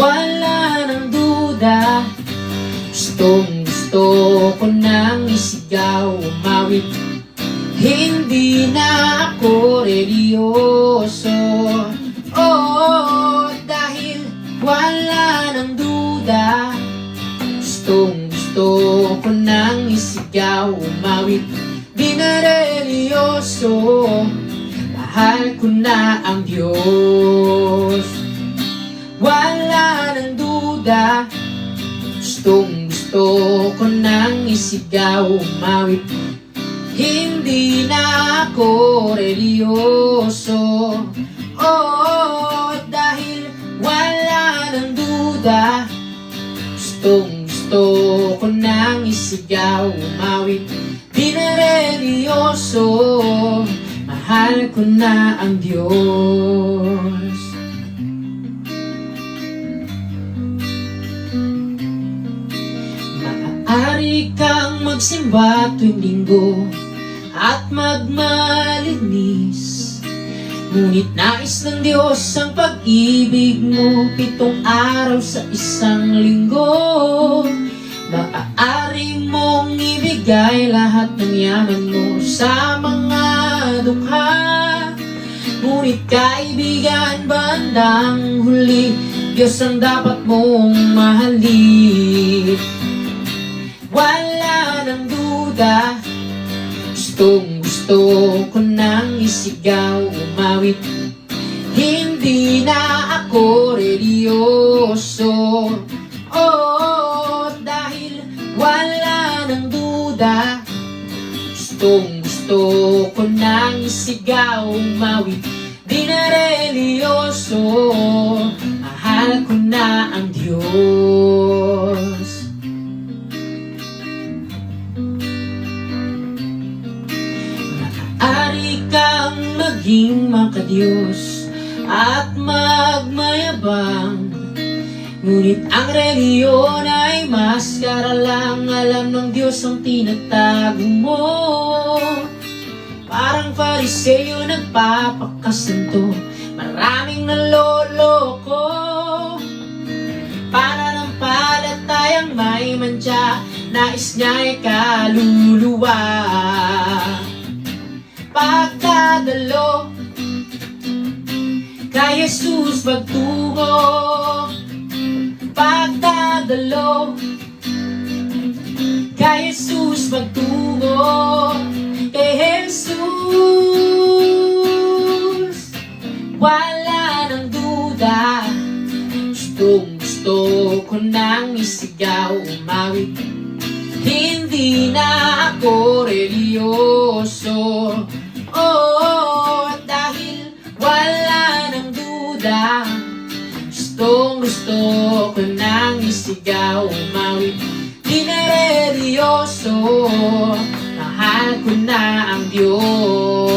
Wala nang duda. Gustong gusto ko nang isigaw umawit. Hindi na ako relyoso isigaw umawit Di na relyoso Mahal ko na ang Diyos. Wala nang duda Gustong gusto ko nang isigaw umawit. Hindi na ako relyoso Oh, dahil wala nang duda Gustong gusto ko nang isigaw umawit Di na relyoso Mahal ko na ang Diyos. Maaari kang magsimba tuwing linggo at magmalinis. Ngunit nais ng Diyos ang pag-ibig mo Pitong araw sa isang linggo ibigay lahat ng yaman mo sa mga dukha. Ngunit kaibigan bandang huli Diyos ang dapat mong mahalin. Wala nang duda Gustong gusto ko nang isigaw umawit. Hindi na ako relyoso Oh, dahil wala nang duda Gustong gusto ko nang isigaw umawit Di na relyoso Mahal ko na ang Diyos. Ari kang maging makadiyos at magmayabang Ngunit ang reliyon ay maskara lang Alam ng Diyos ang tinatago mo. Parang fariseo nagpapakasanto Maraming naloloko. Para ng palatayang may mantya Nais niya'y kaluluwa. Pagkadalo Kay Jesus magtungo Pagkadalo Kay Jesus magtungo Kay Jesus. Wala nang duda. Gustong gusto ko nang isigaw umawit hindi na ako relyoso Oh, dahil wala nang duda Gustong gusto ko nang isigaw umawit. Di na relyoso Mahal ko na ang Diyos